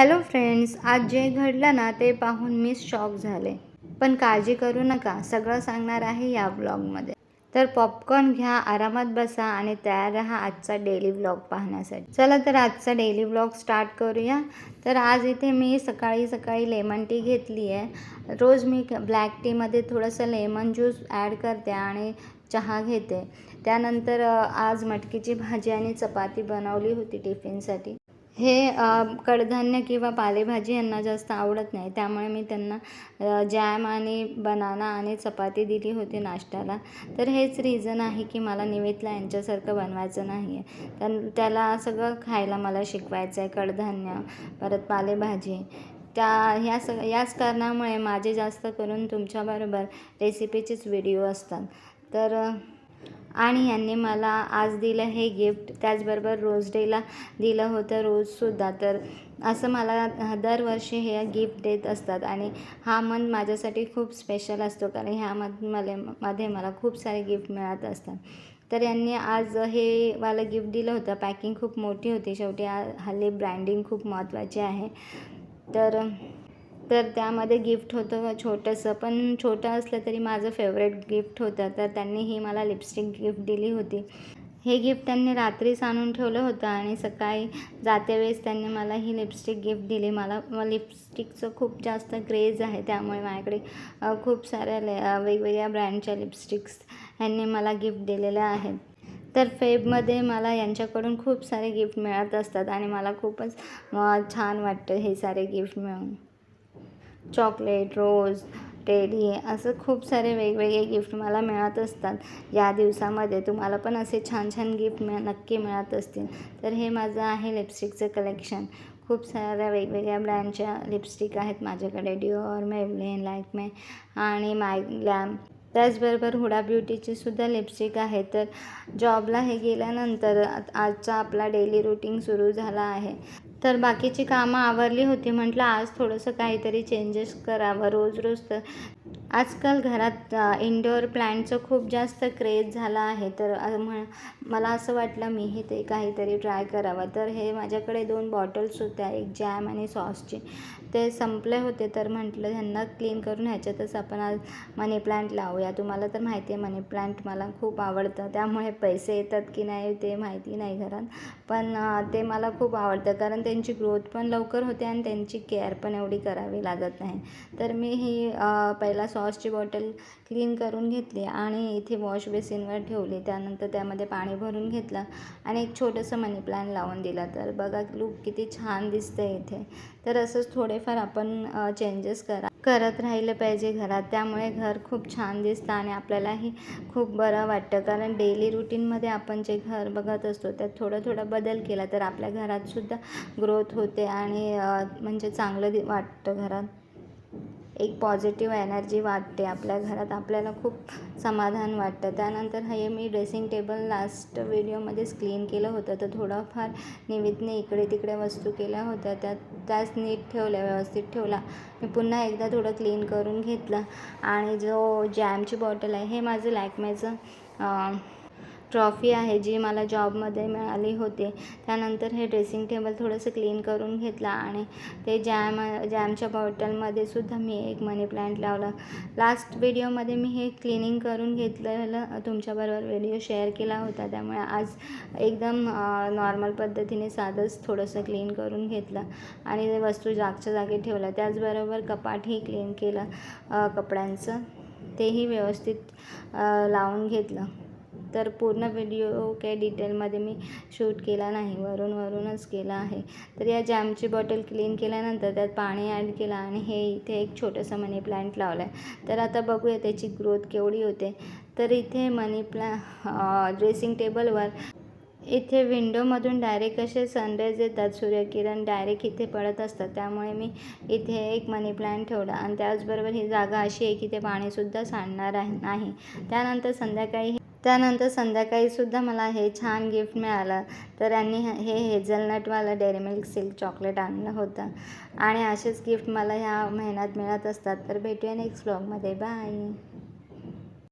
Hello friends आज जे घडलं ना ते पाहून मी शॉक झाले. पण काळजी करू नका सगळं सांगणार आहे या ब्लॉगमध्ये. तर पॉपकॉर्न घ्या आरामात बसा आणि तयार राहा आजचा डेली ब्लॉग पाहण्यासाठी. चला तर आजचा डेली ब्लॉग स्टार्ट करूया. तर आज इथे मी सकाळी सकाळी लेमन टी घेतली आहे. रोज मी ब्लॅक टीमध्ये थोडंसं लेमन ज्यूस ॲड करते आणि चहा घेते. त्यानंतर आज मटकीची भाजी आणि चपाती बनवली होती टिफिनसाठी. हे कडधान्य किंवा पालेभाजी यांना जास्त आवडत नाही. त्यामुळे मी त्यांना जॅम आणि बनाना आणि चपाती दिली होती नाश्त्याला. तर हेच रिझन आहे की मला निवेदला यांच्यासारखं बनवायचं नाही आहे त्यां त्याला सगळं खायला मला शिकवायचं आहे कडधान्य परत पालेभाजी. त्या ह्या सग याच कारणामुळे माझे जास्त करून तुमच्याबरोबर रेसिपीचेच व्हिडिओ असतात. तर आणि यांनी मला आज दिलं हे गिफ्ट. त्याचबरोबर रोज डेला दिलं होतं रोजसुद्धा तर असं मला दरवर्षी हे गिफ्ट देत असतात. आणि हा मंथ माझ्यासाठी खूप स्पेशल असतो. कारण ह्या मंथ मला मध्ये मला खूप सारे गिफ्ट मिळत असतात. तर यांनी आज हे वालं गिफ्ट दिलं होतं. पॅकिंग खूप मोठी होती. शेवटी हल्ली ब्रँडिंग खूप महत्त्वाची आहे. तर तर त्यामध्ये गिफ्ट होतं छोटंसं. पण छोटं असलं तरी माझं फेवरेट गिफ्ट होतं. तर त्यांनी ही मला लिपस्टिक गिफ्ट दिली होती. हे गिफ्ट त्यांनी रात्रीच आणून ठेवलं होतं आणि सकाळी जाते वेळेस त्यांनी मला ही लिपस्टिक गिफ्ट दिली. मला लिपस्टिकचं खूप जास्त क्रेज आहे. त्यामुळे माझ्याकडे खूप साऱ्या ले वेगवेगळ्या ब्रँडच्या लिपस्टिक्स ह्यांनी मला गिफ्ट दिलेल्या आहेत. तर फेबमध्ये मला यांच्याकडून खूप सारे गिफ्ट मिळत असतात आणि मला खूपच छान वाटतं हे सारे गिफ्ट मिळून. चॉकलेट रोज टेडी असं खूप सारे वेगवेगळे गिफ्ट मला मिळत असतात. या दिवसामध्ये तुम्हाला पण असे छान छान गिफ्ट मिळ नक्की मिळत असतील. तर हे माझं आहे लिपस्टिकचं कलेक्शन. खूप साऱ्या वेगवेगळ्या ब्रँडच्या लिपस्टिक आहेत माझ्याकडे. डिओर मेवलिन लॅकमे आणि माय ग्लॅम त्याचबरोबर हुडा ब्युटीची सुद्धा लिपस्टिक आहे. तर जॉबला हे गेल्यानंतर आजचा आपला डेली रुटीन सुरू झाला आहे. तर बाकीची कामं आवरली होती. म्हटलं आज थोडंसं काहीतरी चेंजेस करावं रोज रोज तर. आजकाल घरात इंडोअर प्लॅन्टचं खूप जास्त क्रेज झाला आहे. तर म्ह मला असं वाटलं मीही ते काहीतरी ट्राय करावं. तर हे माझ्याकडे दोन बॉटल्स होत्या एक जॅम आणि सॉसची ते संपले होते तर म्हटलं ह्यांना क्लीन करून ह्याच्यातच आपण आज मनी प्लांट लावूया. तुम्हाला तर माहिती आहे मनी प्लांट मला खूप आवडतं. त्यामुळे पैसे येतात की नाही ते माहिती नाही घरात. पण ते मला खूप आवडतं. कारण त्यांची ग्रोथ पण लवकर होते आणि त्यांची केअर पण एवढी करावी लागत नाही. तर मी ही पहिला सॉ सॉसची बॉटल क्लीन करून घेतली आणि इथे वॉश बेसिनवर ठेवली. त्यानंतर त्यामध्ये पाणी भरून घेतलं आणि एक छोटंसं मनी प्लांट लावून दिला. तर बघा लूक किती छान दिसतं इथे. तर असंच थोडेफार आपण चेंजेस करा करत राहिलं पाहिजे घरात. त्यामुळे घर खूप छान दिसतं आणि आपल्यालाही खूप बरं वाटतं. कारण डेली रुटीनमध्ये आपण जे घर बघत असतो त्यात थोडा थोडा बदल केला तर आपल्या घरातसुद्धा ग्रोथ होते आणि म्हणजे चांगलं दि- वाटतं घरात. एक पॉझिटिव्ह एनर्जी वाटते आपल्या घरात. आपल्याला खूप समाधान वाटतं. त्यानंतर हे मी ड्रेसिंग टेबल लास्ट व्हिडिओमध्येच क्लीन केलं होतं. तर थोडाफार निमित्तने इकडे तिकडे वस्तू केल्या होत्या. त्या त्याच नीट ठेवल्या व्यवस्थित ठेवला. मी पुन्हा एकदा थोडं क्लीन करून घेतलं. आणि जो जॅमची बॉटल आहे हे माझं लॅकमेचं ट्रॉफी आहे जी मला जॉबमध्ये मिळाली होती. त्यानंतर हे ड्रेसिंग टेबल थोडंसं क्लीन करून घेतलं आणि ते जॅम जॅमच्या बॉटलमध्ये सुद्धा मी एक मनी प्लांट लावला. लास्ट व्हिडिओमध्ये मी हे क्लिनिंग करून घेतलेलं तुमच्याबरोबर व्हिडिओ शेअर केला होता. त्यामुळे आज एकदम नॉर्मल पद्धतीने साधंच थोडंसं क्लीन करून घेतलं आणि ते वस्तू जागच्या जागी ठेवलं. त्याचबरोबर कपाटही क्लीन केलं कपड्यांचं. तेही व्यवस्थित लावून घेतलं. तर पूर्ण व्हिडिओ काही डिटेलमध्ये मी शूट केला नाही. वरून वरूनच केला आहे. तर या जॅमची बॉटल क्लीन केल्यानंतर त्यात पाणी ॲड केलं आणि हे इथे एक छोटंसं मनी प्लांट लावलं आहे तर आता बघूया त्याची ग्रोथ केवढी होते. तर इथे मनी प्लॅ ड्रेसिंग टेबलवर इथे विंडोमधून डायरेक्ट असे सनराईज येतात. सूर्यकिरण डायरेक्ट इथे पडत असतात. त्यामुळे मी इथे एक मनी प्लांट ठेवला. आणि त्याचबरोबर ही जागा अशी आहे की ते पाणीसुद्धा सांडणार आहे नाही. त्यानंतर संध्याकाळी त्यानंतर संध्याकाळीसुद्धा मला हे छान गिफ्ट मिळालं. तर यांनी हे हेझलनटवालं डेअरी मिल्क सिल्क चॉकलेट आणलं होतं. आणि असेच गिफ्ट मला ह्या महिन्यात मिळत असतात. तर भेटूया नेक्स्ट ब्लॉगमध्ये. बाय.